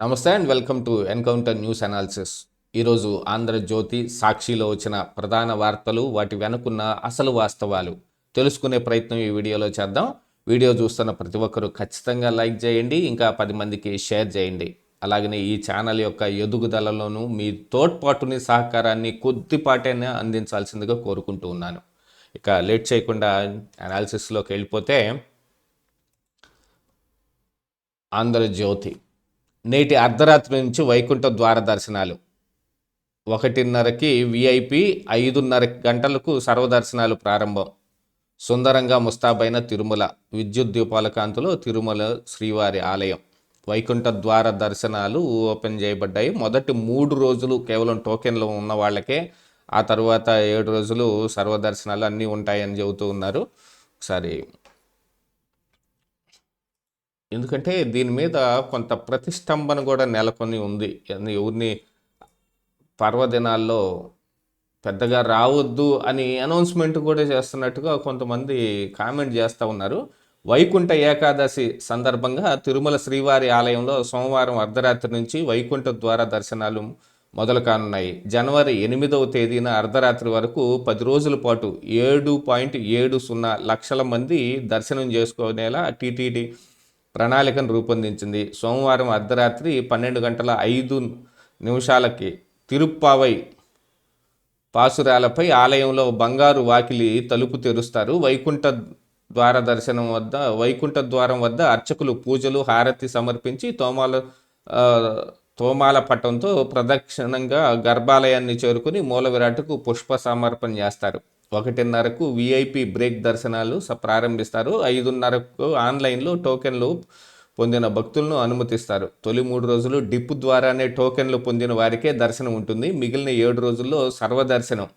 నమస్తే and welcome to encounter news analysis. ఈరోజు ఆంధ్రజ్యోతి సాక్షిలో వచ్చిన ప్రధాన వార్తలు వాటి వెనుకున్న అసలు వాస్తవాలు. తెలుసుకునే ప్రయత్నం ఈ వీడియోలో చేద్దాం. వీడియో చూస్తున్న ప్రతి ఒక్కరూ ఖచ్చితంగా లైక్ చేయండి ఇంకా పది మందికి షేర్ చేయండి. అలాగనే ఈ ఛానల్ యొక్క ఎదుగుదలలోనూ మీ తోడ్పాటుని సహకారాన్ని కొద్దిపాటైనా అందించాల్సిందిగా కోరుకుంటూ ఉన్నాను. ఇక లేట్ చేయకుండా అనాలిసిస్లోకి వెళ్ళిపోతే ఆంధ్రజ్యోతి. నేటి అర్ధరాత్రి నుంచి వైకుంఠ ద్వార దర్శనాలు. ఒకటిన్నరకి విఐపి ఐదున్నర గంటలకు సర్వదర్శనాలు ప్రారంభం. సుందరంగా ముస్తాబైన తిరుమల విద్యుత్ దీపాల కాంతిలో తిరుమల శ్రీవారి ఆలయం. వైకుంఠ ద్వార దర్శనాలు ఓపెన్ చేయబడ్డాయి. మొదటి మూడు రోజులు కేవలం టోకెన్లు ఉన్న వాళ్ళకే ఆ తర్వాత ఏడు రోజులు సర్వదర్శనాలు అన్నీ ఉంటాయని చెబుతూ ఉన్నారు. ఒకసారి ఎందుకంటే దీని మీద కొంత ప్రతిష్టంభన కూడా నెలకొని ఉంది. ఎవరిని పర్వదినాల్లో పెద్దగా రావద్దు అని అనౌన్స్మెంట్ కూడా చేస్తున్నట్టుగా కొంతమంది కామెంట్ చేస్తూ ఉన్నారు. వైకుంఠ ఏకాదశి సందర్భంగా తిరుమల శ్రీవారి ఆలయంలో సోమవారం అర్ధరాత్రి నుంచి వైకుంఠ ద్వార దర్శనాలు మొదలు కానున్నాయి. జనవరి ఎనిమిదవ తేదీన అర్ధరాత్రి వరకు పది రోజుల పాటు ఏడు పాయింట్ ఏడు సున్నా లక్షల మంది దర్శనం చేసుకునేలా టీటీడీ ప్రణాళికను రూపొందించింది. సోమవారం అర్ధరాత్రి పన్నెండు గంటల ఐదు నిమిషాలకి తిరుప్పావై పాసురాలపై ఆలయంలో బంగారు వాకిలి తలుపు తెరుస్తారు. వైకుంఠ ద్వార దర్శనం వద్ద వైకుంఠ ద్వారం వద్ద అర్చకులు పూజలు హారతి సమర్పించి తోమాల తోమాల పట్టంతో ప్రదక్షిణంగా గర్భాలయాన్ని చేరుకుని మూల విరాట్కు పుష్ప సమర్పణ చేస్తారు. ఒకటిన్నరకు విఐపి బ్రేక్ దర్శనాలు ప్రారంభిస్తారు. ఐదున్నరకు ఆన్లైన్లో టోకెన్లు పొందిన భక్తులను అనుమతిస్తారు. తొలి మూడు రోజులు డిప్ ద్వారానే టోకెన్లు పొందిన వారికే దర్శనం ఉంటుంది. మిగిలిన ఏడు రోజుల్లో సర్వదర్శనం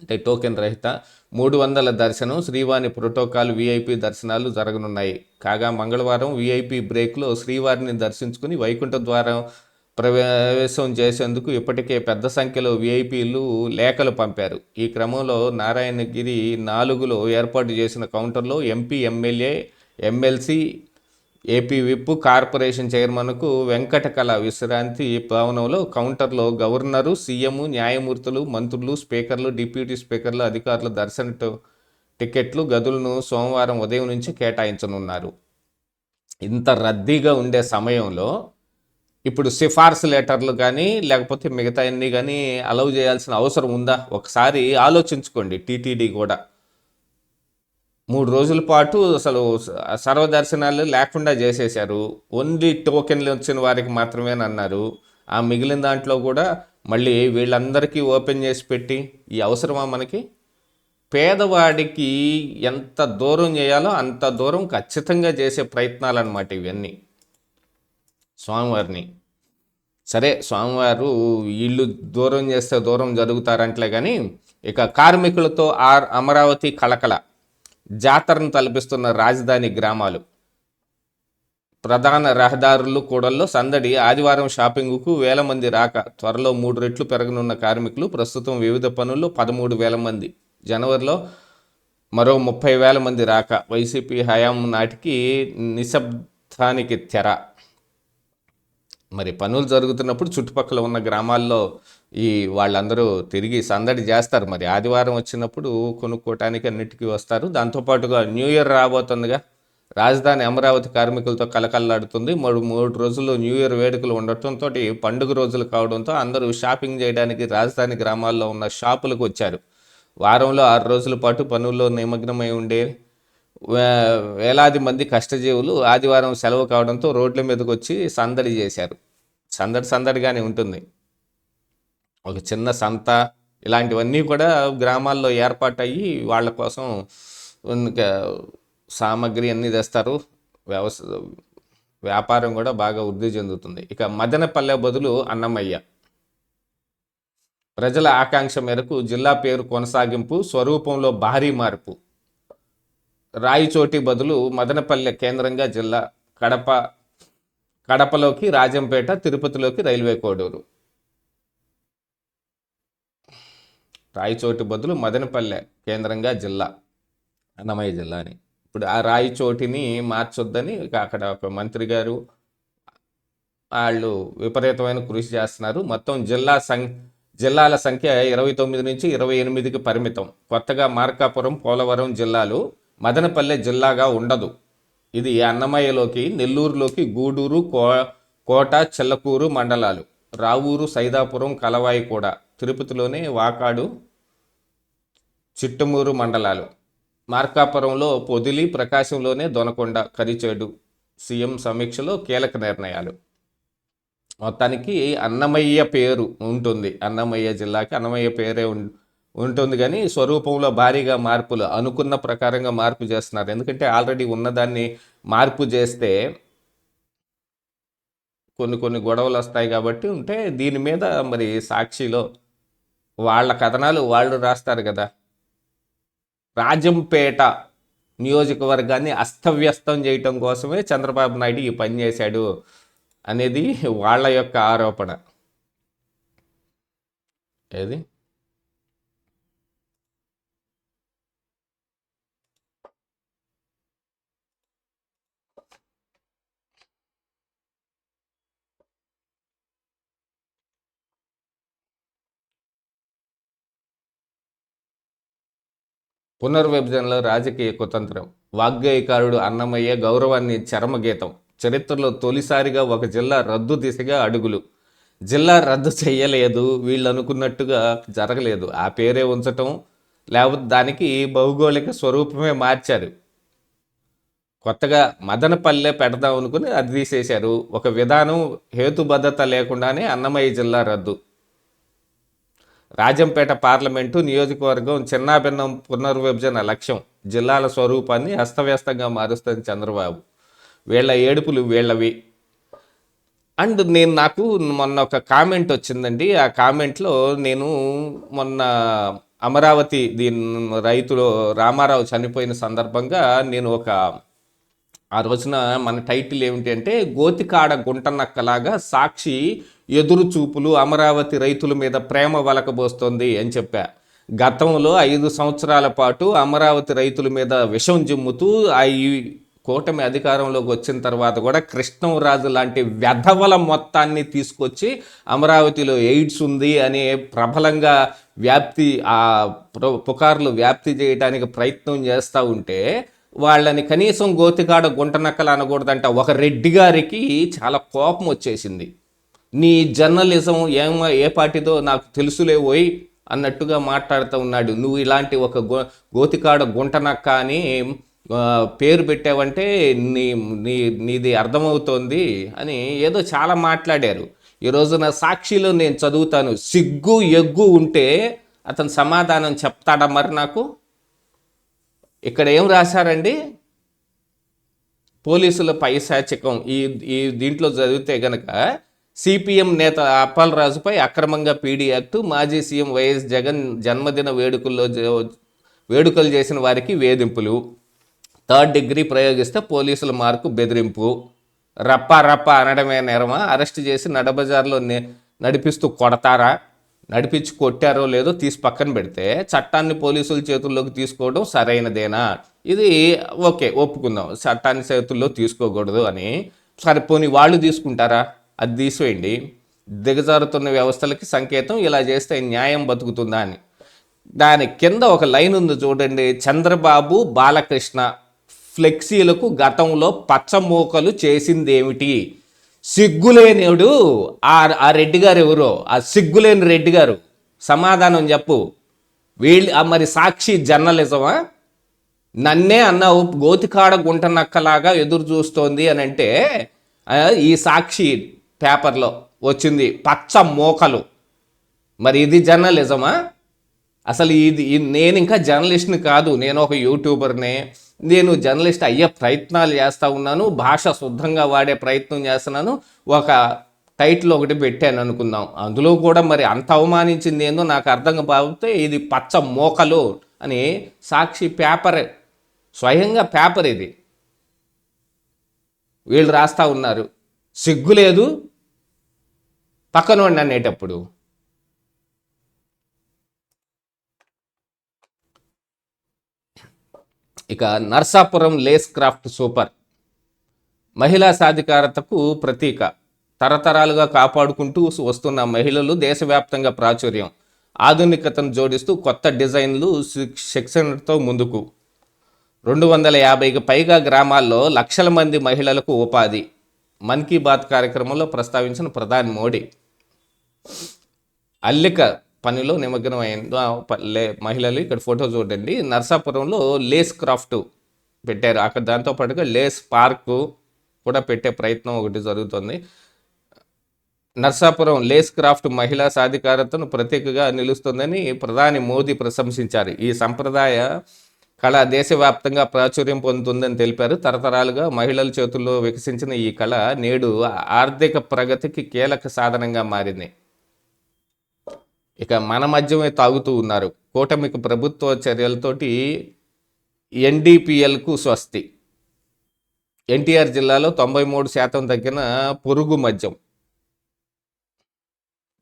అంటే టోకెన్ రహిత మూడు వందల దర్శనం శ్రీవారి ప్రోటోకాల్ వీఐపీ దర్శనాలు జరగనున్నాయి. కాగా మంగళవారం వీఐపీ బ్రేక్లో శ్రీవారిని దర్శించుకుని వైకుంఠ ద్వారం ప్రవేశం చేసేందుకు ఇప్పటికే పెద్ద సంఖ్యలో విఐపీలు లేఖలు పంపారు. ఈ క్రమంలో నారాయణగిరి నాలుగులో ఏర్పాటు చేసిన కౌంటర్లో MP MLA MLC AP whip corporation చైర్మన్కు Venkatakala విశ్రాంతి భవనంలో కౌంటర్లో గవర్నరు సీఎం న్యాయమూర్తులు మంత్రులు స్పీకర్లు డిప్యూటీ స్పీకర్లు అధికారుల దర్శన ట- టికెట్లు గదులను సోమవారం ఉదయం నుంచి కేటాయించనున్నారు. ఇంత రద్దీగా ఉండే సమయంలో ఇప్పుడు సిఫార్సు లెటర్లు కానీ లేకపోతే మిగతా అన్ని కానీ అలౌ చేయాల్సిన అవసరం ఉందా? ఒకసారి ఆలోచించుకోండి టీటీడీ కూడా. మూడు రోజుల పాటు అసలు సర్వదర్శనాలు లేకుండా చేసేశారు. ఓన్లీ టోకెన్లు వచ్చిన వారికి మాత్రమే అన్నారు. ఆ మిగిలిన దాంట్లో కూడా మళ్ళీ వీళ్ళందరికీ ఓపెన్ చేసి పెట్టి ఈ అవసరమా మనకి? పేదవాడికి ఎంత దూరం చేయాలో అంత దూరం ఖచ్చితంగా చేసే ప్రయత్నాలు అన్నమాట ఇవన్నీ. స్వామివారిని. సరే స్వామివారు వీళ్ళు దూరం చేస్తే దూరం జరుగుతారంటలే కానీ ఇక కార్మికులతో ఆర్ అమరావతి కళకళ జాతరను తలపిస్తున్న రాజధాని గ్రామాలు. ప్రధాన రహదారులు కూడల్లో సందడి ఆదివారం షాపింగ్కు వేల మంది రాక త్వరలో మూడు రెట్లు పెరగనున్న కార్మికులు ప్రస్తుతం వివిధ పనుల్లో పదమూడు వేల మంది. జనవరిలో మరో ముప్పై వేల మంది రాక వైసీపీ హయాం నాటికి నిశ్శబ్దానికి తెర. మరి పనులు జరుగుతున్నప్పుడు చుట్టుపక్కల ఉన్న గ్రామాల్లో ఈ వాళ్ళందరూ తిరిగి సందడి చేస్తారు. మరి ఆదివారం వచ్చినప్పుడు కొనుక్కోవటానికి అన్నిటికీ వస్తారు. దాంతోపాటుగా న్యూ ఇయర్ రాబోతుందిగా. రాజధాని అమరావతి కార్మికులతో కలకల్లాడుతుంది. మూడు మూడు రోజులు న్యూ ఇయర్ వేడుకలు ఉండటంతో పండుగ రోజులు కావడంతో అందరూ షాపింగ్ చేయడానికి రాజధాని గ్రామాల్లో ఉన్న షాపులకు వచ్చారు. వారంలో ఆరు రోజుల పాటు పనుల్లో నిమగ్నమై ఉండే వేలాది మంది కష్టజీవులు ఆదివారం సెలవు కావడంతో రోడ్ల మీదకి వచ్చి సందడి చేశారు. సందడి సందడిగానే ఉంటుంది. ఒక చిన్న సంత ఇలాంటివన్నీ కూడా గ్రామాల్లో ఏర్పాటయ్యి వాళ్ళ కోసం ఇంకా సామాగ్రి అన్నీ తెస్తారు. వ్యవస వ్యాపారం కూడా బాగా వృద్ధి చెందుతుంది. ఇక మదనపల్లె బదులు అన్నమయ్య. ప్రజల ఆకాంక్ష మేరకు జిల్లా పేరు కొనసాగింపు స్వరూపంలో భారీ మార్పు. రాయిచోటి బదులు మదనపల్లె కేంద్రంగా జిల్లా కడప కడపలోకి రాజంపేట తిరుపతిలోకి రైల్వే కోడూరు. రాయిచోటి బదులు మదనపల్లె కేంద్రంగా జిల్లా. అన్నమయ్య జిల్లా అని. ఇప్పుడు ఆ రాయిచోటిని మార్చొద్దని అక్కడ ఒక మంత్రి గారు వాళ్ళు విపరీతమైన కృషి చేస్తున్నారు. మొత్తం జిల్లా సం జిల్లాల సంఖ్య ఇరవై తొమ్మిది నుంచి ఇరవై ఎనిమిదికి పరిమితం. కొత్తగా మార్కాపురం పోలవరం జిల్లాలు మదనపల్లె జిల్లాగా ఉండదు. ఇది అన్నమయ్యలోకి నెల్లూరులోకి గూడూరు కో కోట చెల్లకూరు మండలాలు. రావూరు సైదాపురం కలవాయి కూడా. తిరుపతిలోని వాకాడు చిట్టమూరు మండలాలు. మార్కాపురంలో పొదిలి ప్రకాశంలోనే దొనకొండ కరిచేడు. సీఎం సమీక్షలో కీలక నిర్ణయాలు. మొత్తానికి అన్నమయ్య పేరు ఉంటుంది. అన్నమయ్య జిల్లాకి అన్నమయ్య పేరే ఉం- ఉంటుంది కానీ స్వరూపంలో భారీగా మార్పులు అనుకున్న ప్రకారంగా మార్పు చేస్తున్నారు. ఎందుకంటే ఆల్రెడీ ఉన్నదాన్ని మార్పు చేస్తే కొన్ని కొన్ని గొడవలు వస్తాయి కాబట్టి ఉంటే దీని మీద మరి సాక్షిలో వాళ్ళ కథనాలు వాళ్ళు రాస్తారు కదా. రాజంపేట నియోజకవర్గాన్ని అస్తవ్యస్తం చేయటం కోసమే చంద్రబాబు నాయుడు ఈ పని చేశాడు అనేది వాళ్ళ యొక్క ఆరోపణ. ఏది? పునర్విభజనలో రాజకీయ కుతంత్రం. వాగ్గేయకారుడు అన్నమయ్య గౌరవాన్ని చరమగీతం. చరిత్రలో తొలిసారిగా ఒక జిల్లా రద్దు దిశగా అడుగులు. జిల్లా రద్దు చేయలేదు వీళ్ళు అనుకున్నట్టుగా జరగలేదు. ఆ పేరే ఉంచటం లేకపోతే దానికి భౌగోళిక స్వరూపమే మార్చారు. కొత్తగా మదనపల్లె పెడదాం అనుకుని అది తీసేశారు. ఒక విధానం హేతుబద్ధత లేకుండానే అన్నమయ్య జిల్లా రద్దు. రాజంపేట పార్లమెంటు నియోజకవర్గం చిన్నాభిన్నం పునర్విభజన లక్ష్యం జిల్లాల స్వరూపాన్ని అస్తవ్యస్తంగా మారుస్తుంది చంద్రబాబు. వీళ్ళ ఏడుపులు వీళ్ళవి. అండ్ నేను నాకు మొన్న ఒక కామెంట్ వచ్చిందండి. ఆ కామెంట్లో నేను మొన్న అమరావతి దీని రైతులు రామారావు చనిపోయిన సందర్భంగా నేను ఒక ఆ రోజున మన టైటిల్ ఏమిటి అంటే గోతికాడ గుంటనక్కలాగా సాక్షి ఎదురుచూపులు అమరావతి రైతుల మీద ప్రేమ వలకబోస్తోంది అని చెప్పా. గతంలో ఐదు సంవత్సరాల పాటు అమరావతి రైతుల మీద విషం జిమ్ముతూ ఆ ఈ కూటమి అధికారంలోకి వచ్చిన తర్వాత కూడా కృష్ణంరాజు లాంటి వ్యధవల మొత్తాన్ని తీసుకొచ్చి అమరావతిలో ఎయిడ్స్ ఉంది అనే ప్రబలంగా వ్యాప్తి ఆ పుకార్లు వ్యాప్తి చేయడానికి ప్రయత్నం చేస్తూ ఉంటే వాళ్ళని కనీసం గోతికాడ గుంటనక్కలు అనకూడదంట. ఒక రెడ్డి గారికి చాలా కోపం వచ్చేసింది. నీ జర్నలిజం ఏమ ఏ పార్టీదో నాకు తెలుసులే పోయి అన్నట్టుగా మాట్లాడుతూ ఉన్నాడు. నువ్వు ఇలాంటి ఒక గో గోతికాడ గుంటనక్క అని పేరు పెట్టావంటే నీ నీ నీది అర్థమవుతోంది అని ఏదో చాలా మాట్లాడారు. ఈ రోజున సాక్షిలో నేను చదువుతాను. సిగ్గు ఎగ్గు ఉంటే అతను సమాధానం చెప్తాడా మరి నాకు? ఇక్కడ ఏం రాశారండి? పోలీసుల పైశాచికం. ఈ ఈ దీంట్లో చదివితే గనక సిపిఎం నేత అప్పలరాజుపై అక్రమంగా పీడీ యాక్టు మాజీ సీఎం వైఎస్ జగన్ జన్మదిన వేడుకల్లో వేడుకలు చేసిన వారికి వేధింపులు. థర్డ్ డిగ్రీ ప్రయోగిస్తే పోలీసుల మార్కు బెదిరింపు. రప్ప రప్ప అనడమే నేరమా? అరెస్ట్ చేసి నడబజార్లో నే- నడిపిస్తూ కొడతారా? నడిపించి కొట్టారో లేదో తీసి పక్కన పెడితే చట్టాన్ని పోలీసుల చేతుల్లోకి తీసుకోవడం సరైనదేనా? ఇది ఓకే ఒప్పుకుందాం. చట్టాన్ని చేతుల్లో తీసుకోకూడదు అని. సరే పోనీ వాళ్ళు తీసుకుంటారా? అది తీసివేయండి. దిగజారుతున్న వ్యవస్థలకి సంకేతం ఇలా చేస్తే న్యాయం బతుకుతుందా అని. దాని కింద ఒక లైన్ ఉంది చూడండి. చంద్రబాబు బాలకృష్ణ ఫ్లెక్సీలకు గతంలో పచ్చమూకలు చేసిందేమిటి? సిగ్గులేనివాడు ఆ ఆ రెడ్డి గారు ఎవరో? ఆ సిగ్గులేని రెడ్డి గారు. సమాధానం చెప్పు. వీళ్ళు ఆ మరి సాక్షి జర్నలిజమా? నన్నే అన్నావు గోతికాడ గుంట నక్కలాగా ఎదురు చూస్తోంది అని అంటే ఈ సాక్షి పేపర్లో వచ్చింది పచ్చ మోకలు. మరి ఇది జర్నలిజమా? అసలు ఇది నేను ఇంకా జర్నలిస్ట్ని కాదు నేను ఒక యూట్యూబర్నే. నేను జర్నలిస్ట్ అయ్యే ప్రయత్నాలు చేస్తూ ఉన్నాను భాష శుద్ధంగా వాడే ప్రయత్నం చేస్తున్నాను ఒక టైటిల్ ఒకటి పెట్టాను అనుకుందాం. అందులో కూడా మరి అంత అవమానించింది ఏందో నాకు అర్థం కాకపోతే ఇది పచ్చ మోకలు అని సాక్షి పేపర్ స్వయంగా పేపర్ ఇది. వీళ్ళు రాస్తూ ఉన్నారు. సిగ్గు లేదు పక్కనోడిని అనేటప్పుడు. ఇక నర్సాపురం లేస్ క్రాఫ్ట్ సూపర్. మహిళా సాధికారతకు ప్రతీక. తరతరాలుగా కాపాడుకుంటూ వస్తున్న మహిళలు దేశవ్యాప్తంగా ప్రాచుర్యం. ఆధునికతను జోడిస్తూ కొత్త డిజైన్లు శిక్షణతో ముందుకు. రెండు వందల యాభైకి పైగా గ్రామాల్లో లక్షల మంది మహిళలకు ఉపాధి. మన్ కీ బాత్ కార్యక్రమంలో ప్రస్తావించిన ప్రధాని మోడీ. అల్లిక పనిలో నిమగ్నం లే మహిళలు ఇక్కడ ఫోటో చూడండి. నర్సాపురంలో లేస్ క్రాఫ్ట్ పెట్టారు. అక్కడ దాంతో పాటుగా లేస్ పార్కు కూడా పెట్టే ప్రయత్నం ఒకటి జరుగుతుంది. నర్సాపురం లేస్ క్రాఫ్ట్ మహిళా సాధికారతను ప్రత్యేకగా నిలుస్తుందని ప్రధాని మోదీ ప్రశంసించారు. ఈ సంప్రదాయ కళ దేశవ్యాప్తంగా ప్రాచుర్యం పొందుతుందని తెలిపారు. తరతరాలుగా మహిళల చేతుల్లో వికసించిన ఈ కళ నేడు ఆర్థిక ప్రగతికి కీలక సాధనంగా మారింది. ఇక మన మధ్యమే తాగుతూ ఉన్నారు. కూటమికి ప్రభుత్వ చర్యలతోటి ఎన్డీపీఎల్కు స్వస్తి. ఎన్టీఆర్ జిల్లాలో తొంభై మూడు శాతం తగ్గిన పొరుగు మద్యం.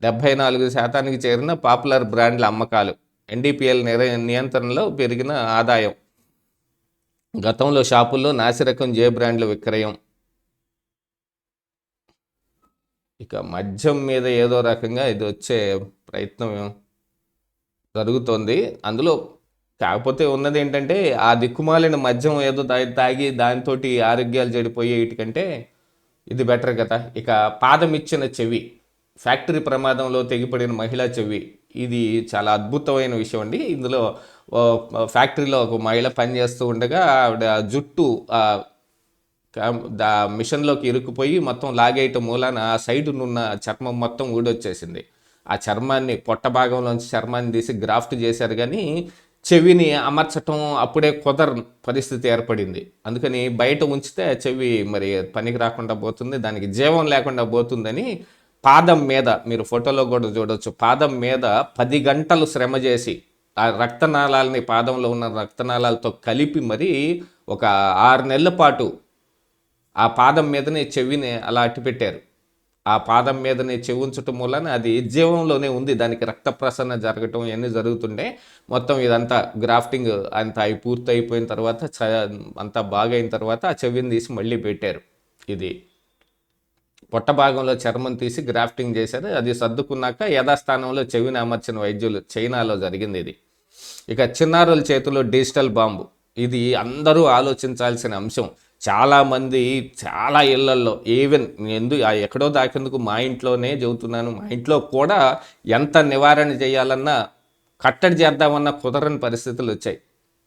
డెబ్బై నాలుగు శాతానికి చేరిన పాపులర్ బ్రాండ్ల అమ్మకాలు. ఎన్డీపీఎల్ నియంత్రణలో పెరిగిన ఆదాయం. గతంలో షాపుల్లో నాసిరకం జే బ్రాండ్ల విక్రయం. ఇక మద్యం మీద ఏదో రకంగా ఇది వచ్చే ప్రయత్నం జరుగుతోంది. అందులో కాకపోతే ఉన్నది ఏంటంటే ఆ దిక్కుమాలిన మద్యం ఏదో తాగి తాగి దానితోటి ఆరోగ్యాలు చెడిపోయే వీటికంటే ఇది బెటర్ కదా. ఇక పాదం ఇచ్చిన చెవి ఫ్యాక్టరీ ప్రమాదంలో తెగిపడిన మహిళా చెవి ఇది చాలా అద్భుతమైన విషయం అండి. ఇందులో ఫ్యాక్టరీలో ఒక మహిళ పనిచేస్తూ ఉండగా ఆవిడ జుట్టు దా మిషన్లోకి ఇరుక్కుపోయి మొత్తం లాగేయటం మూలాన ఆ సైడ్ ఉన్న చర్మం మొత్తం ఊడొచ్చేసింది. ఆ చర్మాన్ని పొట్ట భాగంలోంచి చర్మాన్ని తీసి గ్రాఫ్ట్ చేశారు కానీ చెవిని అమర్చటం అప్పుడే కుదర పరిస్థితి ఏర్పడింది. అందుకని బయట ఉంచితే చెవి మరి పనికి రాకుండా పోతుంది దానికి జీవం లేకుండా పోతుందని పాదం మీద మీరు ఫోటోలో కూడా చూడవచ్చు పాదం మీద పది గంటలు శ్రమ చేసి ఆ రక్తనాళాలని పాదంలో ఉన్న రక్తనాళాలతో కలిపి మరి ఒక ఆరు నెలల పాటు ఆ పాదం మీదనే చెవిని అలా అట్టిపెట్టారు. ఆ పాదం మీదనే చెవి ఉంచటం వలన అది జీవంలోనే ఉంది. దానికి రక్త ప్రసరణ జరగటం ఇవన్నీ జరుగుతుండే. మొత్తం ఇదంతా గ్రాఫ్టింగ్ అంతా అయి పూర్తి అయిపోయిన తర్వాత చ అంతా బాగా అయిన తర్వాత ఆ చెవిని తీసి మళ్ళీ పెట్టారు. ఇది పొట్ట భాగంలో చర్మం తీసి గ్రాఫ్టింగ్ చేశారు. అది సర్దుకున్నాక యథాస్థానంలో చెవిని అమర్చిన వైద్యులు చైనాలో జరిగింది ఇది. ఇక చిన్నారుల చేతిలో డిజిటల్ బాంబు. ఇది అందరూ ఆలోచించాల్సిన అంశం. చాలామంది చాలా ఇళ్ళల్లో ఈవెన్ ఎందు ఆ ఎక్కడో దాకేందుకు మా ఇంట్లోనే చెబుతున్నాను మా ఇంట్లో కూడా ఎంత నివారణ చేయాలన్నా కట్టడి చేద్దామన్న కుదరని పరిస్థితులు వచ్చాయి.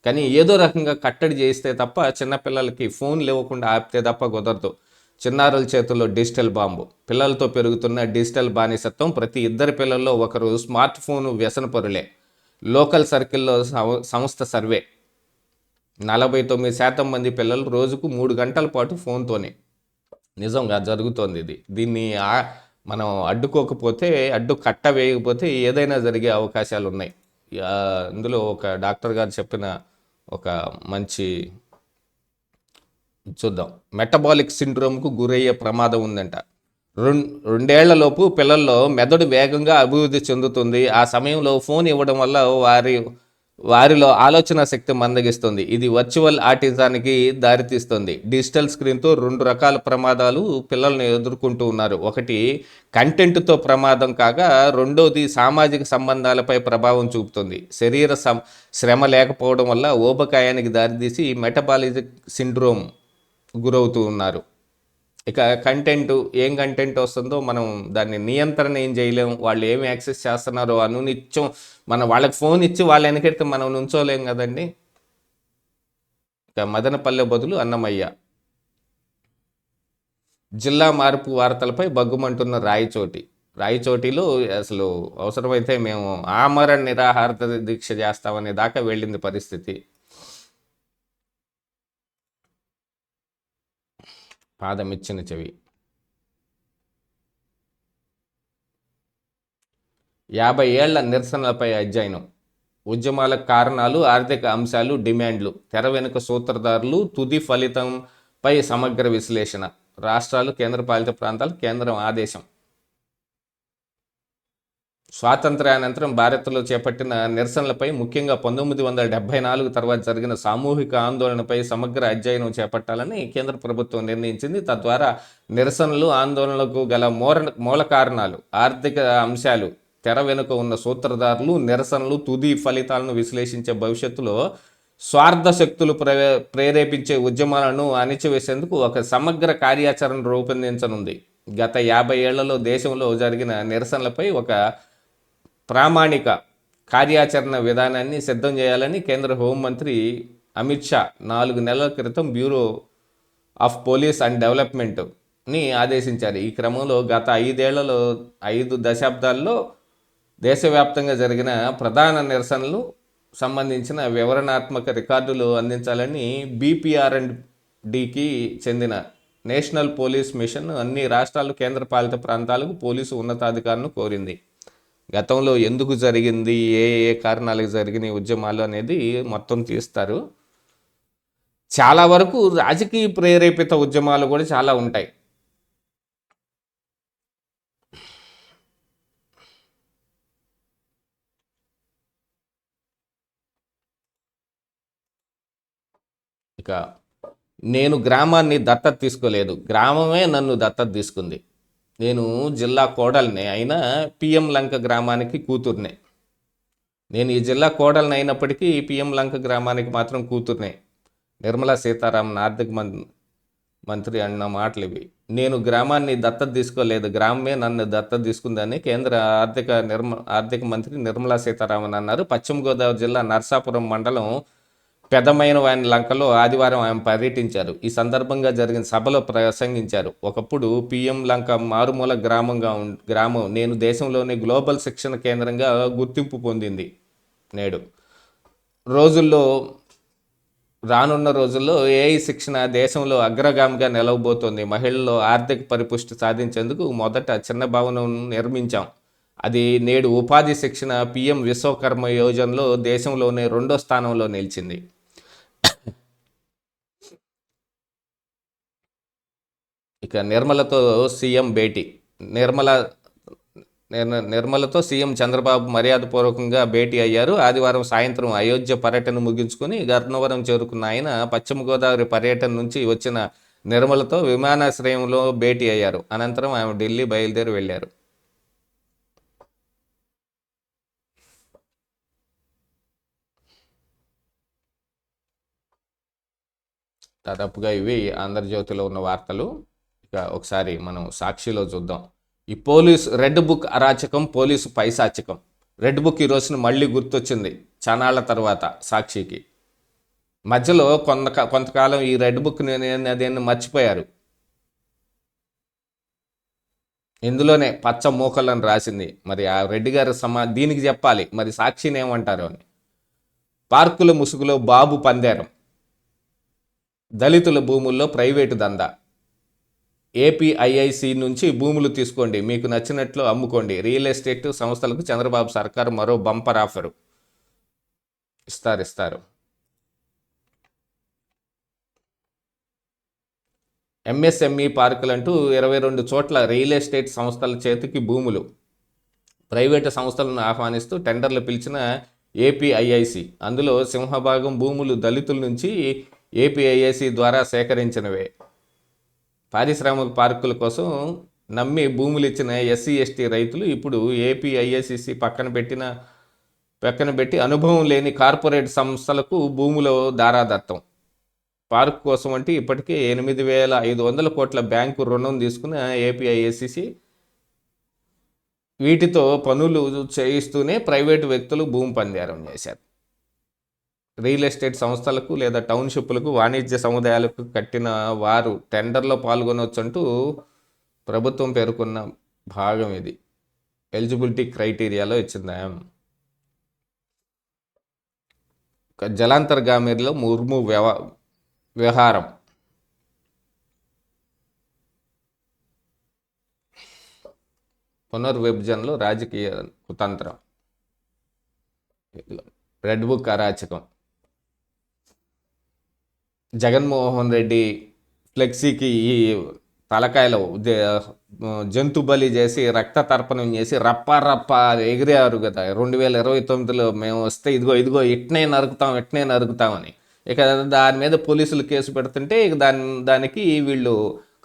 కానీ ఏదో రకంగా కట్టడి చేస్తే తప్ప చిన్నపిల్లలకి ఫోన్లు ఇవ్వకుండా ఆపితే తప్ప కుదరదు. చిన్నారుల చేతుల్లో డిజిటల్ బాంబు. పిల్లలతో పెరుగుతున్న డిజిటల్ బానిసత్వం ప్రతి ఇద్దరు పిల్లల్లో ఒకరు స్మార్ట్ ఫోన్ వ్యసనపరులే. లోకల్ సర్కిల్లో సం- సంస్థ సర్వే. నలభై తొమ్మిది శాతం మంది పిల్లలు రోజుకు మూడు గంటల పాటు ఫోన్తోనే. నిజంగా జరుగుతోంది ఇది. దీన్ని మనం అడ్డుకోకపోతే అడ్డు కట్ట వేయకపోతే ఏదైనా జరిగే అవకాశాలు ఉన్నాయి. ఇందులో ఒక డాక్టర్ గారు చెప్పిన ఒక మంచి చూద్దాం. మెటబాలిక్ సిండ్రోమ్కు గురయ్యే ప్రమాదం ఉందంట. రెండు రెండేళ్ళలోపు పిల్లల్లో మెదడు వేగంగా అభివృద్ధి చెందుతుంది. ఆ సమయంలో ఫోన్ ఇవ్వడం వల్ల వారి వారిలో ఆలోచన శక్తి మందగిస్తుంది. ఇది వర్చువల్ ఆటిజానికి దారితీస్తుంది. డిజిటల్ స్క్రీన్తో రెండు రకాల ప్రమాదాలు పిల్లల్ని ఎదుర్కొంటూ ఉన్నారు. ఒకటి కంటెంట్తో ప్రమాదం కాగా రెండోది సామాజిక సంబంధాలపై ప్రభావం చూపుతుంది. శరీర సం శ్రమ లేకపోవడం వల్ల ఊబకాయానికి దారితీసి మెటబాలిజిక్ సిండ్రోమ్ గురవుతూ ఉన్నారు. ఇక కంటెంట్ ఏం కంటెంట్ వస్తుందో మనం దాన్ని నియంత్రణ ఏం చేయలేం. వాళ్ళు ఏమి యాక్సెస్ చేస్తున్నారో అను నిత్యం మనం వాళ్ళకి ఫోన్ ఇచ్చి వాళ్ళు వెనకెడితే మనం నుంచోలేం కదండి. ఇక మదనపల్లె బదులు అన్నమయ్య. జిల్లా మార్పు వార్తలపై బగ్గుమంటున్న రాయచోటి. రాయచోటిలో అసలు అవసరమైతే మేము ఆమరణ నిరాహార దీక్ష చేస్తామనే దాకా వెళ్ళింది పరిస్థితి. పాదమిచ్చిన చెవి. యాభై ఏళ్ళ నిరసనలపై అధ్యయనం. ఉద్యమాల కారణాలు ఆర్థిక అంశాలు డిమాండ్లు. తెర వెనుక సూత్రధారులు తుది ఫలితంపై సమగ్ర విశ్లేషణ. రాష్ట్రాలు కేంద్రపాలిత ప్రాంతాలు కేంద్రం ఆదేశం. స్వాతంత్ర్యానంతరం భారత్లో చేపట్టిన నిరసనలపై ముఖ్యంగా పంతొమ్మిది వందల డెబ్బై నాలుగు తర్వాత జరిగిన సామూహిక ఆందోళనపై సమగ్ర అధ్యయనం చేపట్టాలని కేంద్ర ప్రభుత్వం నిర్ణయించింది. తద్వారా నిరసనలు ఆందోళనలకు గల మూల మూల కారణాలు ఆర్థిక అంశాలు తెర వెనుక ఉన్న సూత్రధారులు నిరసనలు తుది ఫలితాలను విశ్లేషించే భవిష్యత్తులో స్వార్థ శక్తులు ప్రే ప్రేరేపించే ఉద్యమాలను అణిచివేసేందుకు ఒక సమగ్ర కార్యాచరణ రూపొందించనుంది. గత యాభై ఏళ్ళలో దేశంలో జరిగిన నిరసనలపై ఒక ప్రామాణిక కార్యాచరణ విధానాన్ని సిద్ధం చేయాలని కేంద్ర హోంమంత్రి అమిత్ షా నాలుగు నెలల క్రితం బ్యూరో ఆఫ్ పోలీస్ అండ్ డెవలప్మెంట్ని ఆదేశించారు. ఈ క్రమంలో గత ఐదేళ్ళలో ఐదు దశాబ్దాల్లో దేశవ్యాప్తంగా జరిగిన ప్రధాన నిరసనలు సంబంధించిన వివరణాత్మక రికార్డులు అందించాలని బీపీఆర్ అండ్ డికి చెందిన నేషనల్ పోలీస్ మిషన్ అన్ని రాష్ట్రాలు కేంద్రపాలిత ప్రాంతాలకు పోలీసు ఉన్నతాధికారులను కోరింది. గతంలో ఎందుకు జరిగింది ఏ ఏ కారణాలకు జరిగిన ఉద్యమాలు అనేది మొత్తం తీస్తారు. చాలా వరకు రాజకీయ ప్రేరేపిత ఉద్యమాలు కూడా చాలా ఉంటాయి. ఇక నేను గ్రామాన్ని దత్తత తీసుకోలేదు. గ్రామమే నన్ను దత్తత తీసుకుంది. నేను జిల్లా కోడల్ని అయినా పిఎం లంక గ్రామానికి కూతుర్నే. నేను ఈ జిల్లా కోడల్ని అయినప్పటికీ పిఎం లంక గ్రామానికి మాత్రం కూతుర్నే. నిర్మలా సీతారామన్ ఆర్థిక మం మంత్రి అన్న మాటలు ఇవి నేను గ్రామాన్ని దత్తత తీసుకోలేదు. గ్రామమే నన్ను దత్తత తీసుకుందని కేంద్ర ఆర్థిక నిర్మ ఆర్థిక మంత్రి నిర్మలా సీతారామన్ అన్నారు. పశ్చిమ గోదావరి జిల్లా నర్సాపురం మండలం పెదమైన వాని లంకలో ఆదివారం ఆయన పర్యటించారు. ఈ సందర్భంగా జరిగిన సభలో ప్రసంగించారు. ఒకప్పుడు పిఎం లంక మారుమూల గ్రామంగా ఉం గ్రామం నేను దేశంలోనే గ్లోబల్ శిక్షణ కేంద్రంగా గుర్తింపు పొందింది. నేడు రోజుల్లో రానున్న రోజుల్లో ఏఐ శిక్షణ దేశంలో అగ్రగామిగా నిలవబోతోంది. మహిళల్లో ఆర్థిక పరిపుష్టి సాధించేందుకు మొదట చిన్న భవనం నిర్మించాం. అది నేడు ఉపాధి శిక్షణ పిఎం విశ్వకర్మ యోజనలో దేశంలోనే రెండో స్థానంలో నిలిచింది. ఇక నిర్మలతో సీఎం భేటీ. నిర్మల నిర్మలతో సీఎం చంద్రబాబు మర్యాదపూర్వకంగా భేటీ అయ్యారు. ఆదివారం సాయంత్రం అయోధ్య పర్యటన ముగించుకుని గర్నవరం చేరుకున్న ఆయన పశ్చిమ గోదావరి పర్యటన నుంచి వచ్చిన నిర్మలతో విమానాశ్రయంలో భేటీ అయ్యారు. అనంతరం ఆమె ఢిల్లీ బయలుదేరి వెళ్ళారు. దాదాపుగా ఇవి ఆంధ్రజ్యోతిలో ఉన్న వార్తలు. ఇక ఒకసారి మనం సాక్షిలో చూద్దాం. ఈ పోలీస్ రెడ్ బుక్ అరాచకం పోలీసు పైశాచకం. రెడ్ బుక్ ఈ రోజున మళ్ళీ గుర్తొచ్చింది చానాళ్ళ తర్వాత సాక్షికి. మధ్యలో కొంత కొంతకాలం ఈ రెడ్ బుక్ అదేంటి మర్చిపోయారు. ఇందులోనే పచ్చ మూకలను రాసింది. మరి ఆ రెడ్డి గారు సమా దీనికి చెప్పాలి. మరి సాక్షిని ఏమంటారు అని. పార్కుల ముసుగులో బాబు పందేరం. దళితుల భూముల్లో ప్రైవేటు దందా. ఏపీఐఐసి నుంచి భూములు తీసుకోండి. మీకు నచ్చినట్లు అమ్ముకోండి. రియల్ ఎస్టేట్ సంస్థలకు చంద్రబాబు సర్కారు మరో బంపర్ ఆఫరు. ఇస్తారు ఇస్తారు. ఎంఎస్ఎంఈ పార్కులంటూ ఇరవై రెండు చోట్ల రియల్ ఎస్టేట్ సంస్థల చేతికి భూములు. ప్రైవేటు సంస్థలను ఆహ్వానిస్తూ టెండర్లు పిలిచిన ఏపీఐఐసి. అందులో సింహభాగం భూములు దళితుల నుంచి ఏపీఐఐసి ద్వారా సేకరించినవే. పారిశ్రామిక పార్కుల కోసం నమ్మి భూములు ఇచ్చిన ఎస్సీ ఎస్టీ రైతులు ఇప్పుడు ఏపీఐఎస్సిసి పక్కన పెట్టిన పక్కన పెట్టి అనుభవం లేని కార్పొరేట్ సంస్థలకు భూముల దారాదత్తం. పార్క్ కోసం అంటే ఇప్పటికే ఎనిమిది వేల ఐదు వందల కోట్ల బ్యాంకు రుణం తీసుకున్న ఏపీఐఎస్సిసి వీటితో పనులు చేయిస్తూనే ప్రైవేటు వ్యక్తులు భూమి పందారం చేశారు. రియల్ ఎస్టేట్ సంస్థలకు లేదా టౌన్షిప్లకు వాణిజ్య సముదాయాలకు కట్టిన వారు టెండర్లో పాల్గొనవచ్చంటూ ప్రభుత్వం పేర్కొన్న భాగం ఇది. ఎలిజిబిలిటీ క్రైటీరియాలో ఇచ్చిందా? జలాంతర్గామిలో ముర్ము వ్యవ వ్యవహారం. పునర్విభజనలో రాజకీయ కుతంత్రం. రెడ్ బుక్ అరాచకం. జగన్మోహన్ రెడ్డి ఫ్లెక్సీకి ఈ తలకాయలు జంతు బలి చేసి రక్త తర్పణం చేసి రప్ప రప్ప ఎగిరారు కదా. రెండు వేల ఇరవై తొమ్మిదిలో మేము వస్తే ఇదిగో ఇదిగో ఇట్నే నరుకుతాం ఇట్నే నరుకుతామని. ఇక దాని మీద పోలీసులు కేసు పెడుతుంటే ఇక దాని దానికి వీళ్ళు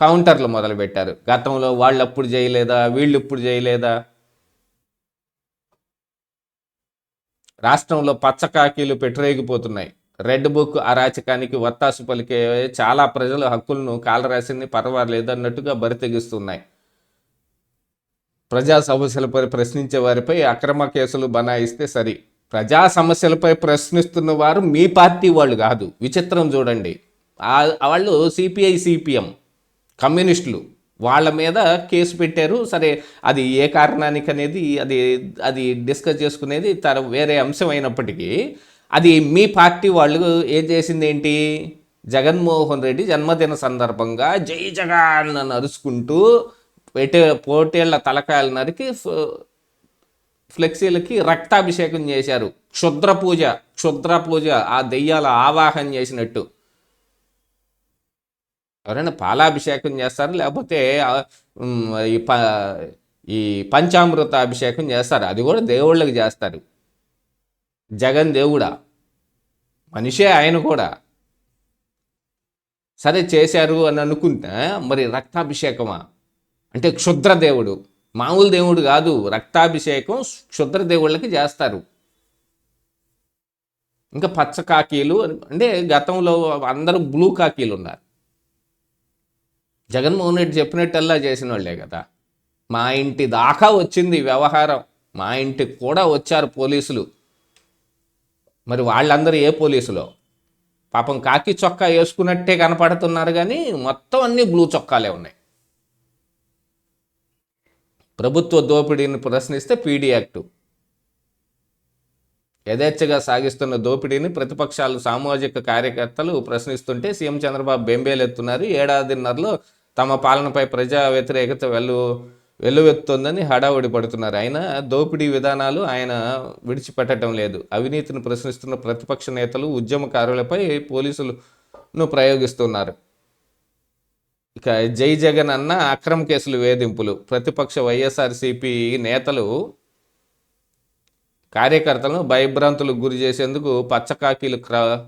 కౌంటర్లు మొదలు పెట్టారు గతంలో వాళ్ళు అప్పుడు చేయలేదా వీళ్ళు ఇప్పుడు చేయలేదా? రాష్ట్రంలో పచ్చకాకీలు పెట్టరేగిపోతున్నాయి రెడ్ బుక్ అరాచకానికి వత్తాసు పలికే చాలా ప్రజల హక్కులను కాలరాసింది పర్వాలేదు అన్నట్టుగా బరితెగిస్తున్నాయి. ప్రజా సమస్యలపై ప్రశ్నించే వారిపై అక్రమ కేసులు బనాయిస్తే సరి. ప్రజా సమస్యలపై ప్రశ్నిస్తున్న వారు మీ పార్టీ వాళ్ళు కాదు. విచిత్రం చూడండి. వాళ్ళు సిపిఐ సిపిఎం కమ్యూనిస్టులు. వాళ్ళ మీద కేసు పెట్టారు. సరే అది ఏ కారణానికి అనేది అది అది డిస్కస్ చేసుకునేది తర వేరే అంశం అయినప్పటికీ అది మీ పార్టీ వాళ్ళు ఏం చేసింది ఏంటి జగన్మోహన్ రెడ్డి జన్మదిన సందర్భంగా జై జగన్ అని అరుచుకుంటూ పెట్టే తలకాయలు నరికి ఫ్- ఫ్లెక్సీలకి రక్తాభిషేకం చేశారు. క్షుద్ర పూజ క్షుద్ర పూజ ఆ దెయ్యాల ఆవాహన చేసినట్టు. ఎవరైనా పాలాభిషేకం చేస్తారు? లేకపోతే ఈ ప ఈ పంచామృత అభిషేకం చేస్తారు? అది కూడా దేవుళ్ళకి చేస్తారు. జగన్ దేవుడా? మనిషే ఆయన కూడా. సరే చేశారు అని అనుకుంటే మరి రక్తాభిషేకమా? అంటే క్షుద్ర దేవుడు. మామూలు దేవుడు కాదు. రక్తాభిషేకం క్షుద్ర దేవుళ్ళకి చేస్తారు. ఇంకా పచ్చ కాకీలు అంటే గతంలో అందరూ బ్లూ కాకీలు ఉన్నారు. జగన్మోహన్ రెడ్డి చెప్పినట్టల్లా చేసిన వాళ్ళే కదా. మా ఇంటి దాకా వచ్చింది వ్యవహారం. మా ఇంటికి కూడా వచ్చారు పోలీసులు. మరి వాళ్ళందరూ ఏ పోలీసులో? పాపం కాకి చొక్కా వేసుకున్నట్టే కనపడుతున్నారు కానీ మొత్తం అన్నీ బ్లూ చొక్కాలే ఉన్నాయి. ప్రభుత్వ దోపిడీని ప్రశ్నిస్తే పీడీ యాక్టు. యథేచ్ఛగా సాగిస్తున్న దోపిడీని ప్రతిపక్షాలు సామాజిక కార్యకర్తలు ప్రశ్నిస్తుంటే సీఎం చంద్రబాబు బెంబేలెత్తున్నారు. ఏడాదిన్నరలో తమ పాలనపై ప్రజా వ్యతిరేకత వెళ్ళు వెల్లువెత్తుందని హడావుడి పడుతున్నారు. ఆయన దోపిడీ విధానాలు ఆయన విడిచిపెట్టడం లేదు. అవినీతిని ప్రశ్నిస్తున్న ప్రతిపక్ష నేతలు ఉద్యమకారులపై పోలీసులను ప్రయోగిస్తున్నారు. ఇక జై జగన్ అన్న అక్రమ కేసులు వేధింపులు. ప్రతిపక్ష వైఎస్ఆర్సీపీ నేతలు కార్యకర్తలను భయభ్రాంతులకు గురి చేసేందుకు పచ్చకాకీలు క్ర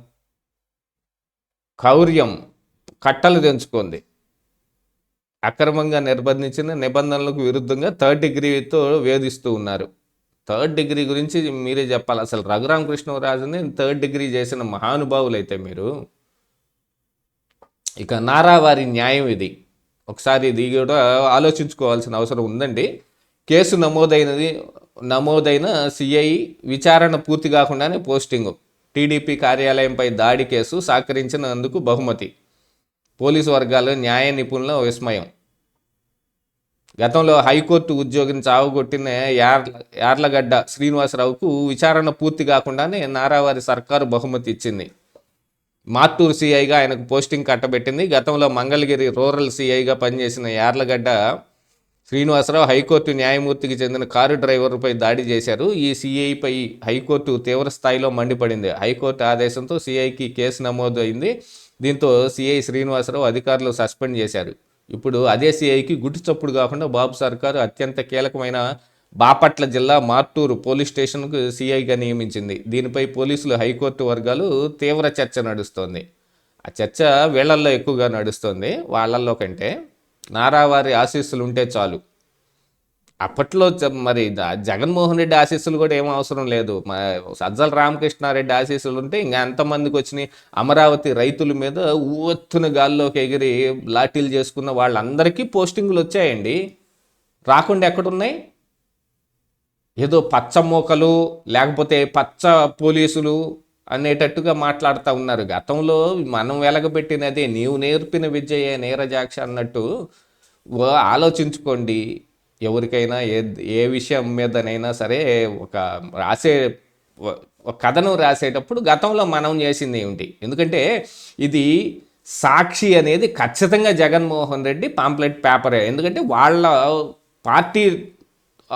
కౌర్యం కట్టలు తెంచుకుంది. అక్రమంగా నిర్బంధించిన నిబంధనలకు విరుద్ధంగా థర్డ్ డిగ్రీతో వేధిస్తూ ఉన్నారు. థర్డ్ డిగ్రీ గురించి మీరే చెప్పాలి. అసలు రఘురామకృష్ణరాజుని థర్డ్ డిగ్రీ చేసిన మహానుభావులు అయితే మీరు. ఇక నారావారి న్యాయం ఇది. ఒకసారి ఇది కూడా ఆలోచించుకోవాల్సిన అవసరం ఉందండి. కేసు నమోదైనది నమోదైన సిఐ విచారణ పూర్తి కాకుండానే పోస్టింగ్. టీడీపీ కార్యాలయంపై దాడి కేసు సహకరించినందుకు బహుమతి. పోలీసు వర్గాలు న్యాయ నిపుణుల విస్మయం. గతంలో హైకోర్టు ఉద్యోగిని చావుగొట్టిన యార్ల యార్లగడ్డ శ్రీనివాసరావుకు విచారణ పూర్తి కాకుండానే నారావారి సర్కారు బహుమతి ఇచ్చింది. మార్టూరు సిఐగా ఆయనకు పోస్టింగ్ కట్టబెట్టింది. గతంలో మంగళగిరి రూరల్ సిఐగా పనిచేసిన యార్లగడ్డ శ్రీనివాసరావు హైకోర్టు న్యాయమూర్తికి చెందిన కారు డ్రైవర్పై దాడి చేశారు. ఈ సిఐపై హైకోర్టు తీవ్ర స్థాయిలో మండిపడింది. హైకోర్టు ఆదేశంతో సిఐకి కేసు నమోదు అయింది దీంతో సిఐ శ్రీనివాసరావు అధికారులు సస్పెండ్ చేశారు. ఇప్పుడు అదే సిఐకి గుట్టు చప్పుడు కాకుండా బాబు సర్కారు అత్యంత కీలకమైన బాపట్ల జిల్లా మార్టూరు పోలీస్ స్టేషన్కు సిఐగా నియమించింది. దీనిపై పోలీసులు హైకోర్టు వర్గాలు తీవ్ర చర్చ నడుస్తోంది. ఆ చర్చ వీళ్ళల్లో ఎక్కువగా నడుస్తుంది. వాళ్ళల్లో కంటే నారావారి ఆశీస్సులు ఉంటే చాలు. అప్పట్లో మరి జగన్మోహన్ రెడ్డి ఆశీస్సులు కూడా ఏం అవసరం లేదు. సజ్జల రామకృష్ణారెడ్డి ఆశీస్సులు ఉంటే ఇంకా ఎంతమందికి వచ్చినాయి? అమరావతి రైతుల మీద ఊత్తున గాల్లోకి ఎగిరి లాఠీలు చేసుకున్న వాళ్ళందరికీ పోస్టింగులు వచ్చాయండి. రాకుండా ఎక్కడున్నాయి? ఏదో పచ్చ మోకలు లేకపోతే పచ్చ పోలీసులు అనేటట్టుగా మాట్లాడుతూ ఉన్నారు. గతంలో మనం వెలగబెట్టినదే నీవు నేర్పిన విద్యయే నీరజాక్ష అన్నట్టు ఆలోచించుకోండి. ఎవరికైనా ఏ ఏ విషయం మీదనైనా సరే ఒక రాసే ఒక కథను రాసేటప్పుడు గతంలో మనం చేసింది ఏమిటి? ఎందుకంటే ఇది సాక్షి అనేది ఖచ్చితంగా జగన్మోహన్ రెడ్డి పాంప్లెట్ పేపరే. ఎందుకంటే వాళ్ళ పార్టీ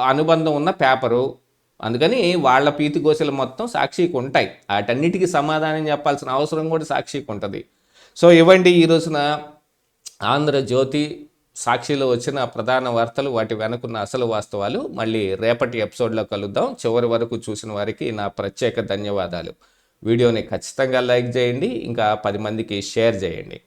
అనుబంధం ఉన్న పేపరు. అందుకని వాళ్ళ పీతి గోసెలు మొత్తం సాక్షికి ఉంటాయి. వాటన్నిటికీ సమాధానం చెప్పాల్సిన అవసరం కూడా సాక్షికి ఉంటుంది. సో ఇవ్వండి ఈ రోజున ఆంధ్రజ్యోతి సాక్షిలో వచ్చిన ప్రధాన వార్తలు వాటి వెనుకున్న అసలు వాస్తవాలు మళ్ళీ రేపటి ఎపిసోడ్లో కలుద్దాం. చివరి వరకు చూసిన వారికి నా ప్రత్యేక ధన్యవాదాలు. వీడియోని ఖచ్చితంగా లైక్ చేయండి ఇంకా పది మందికి షేర్ చేయండి.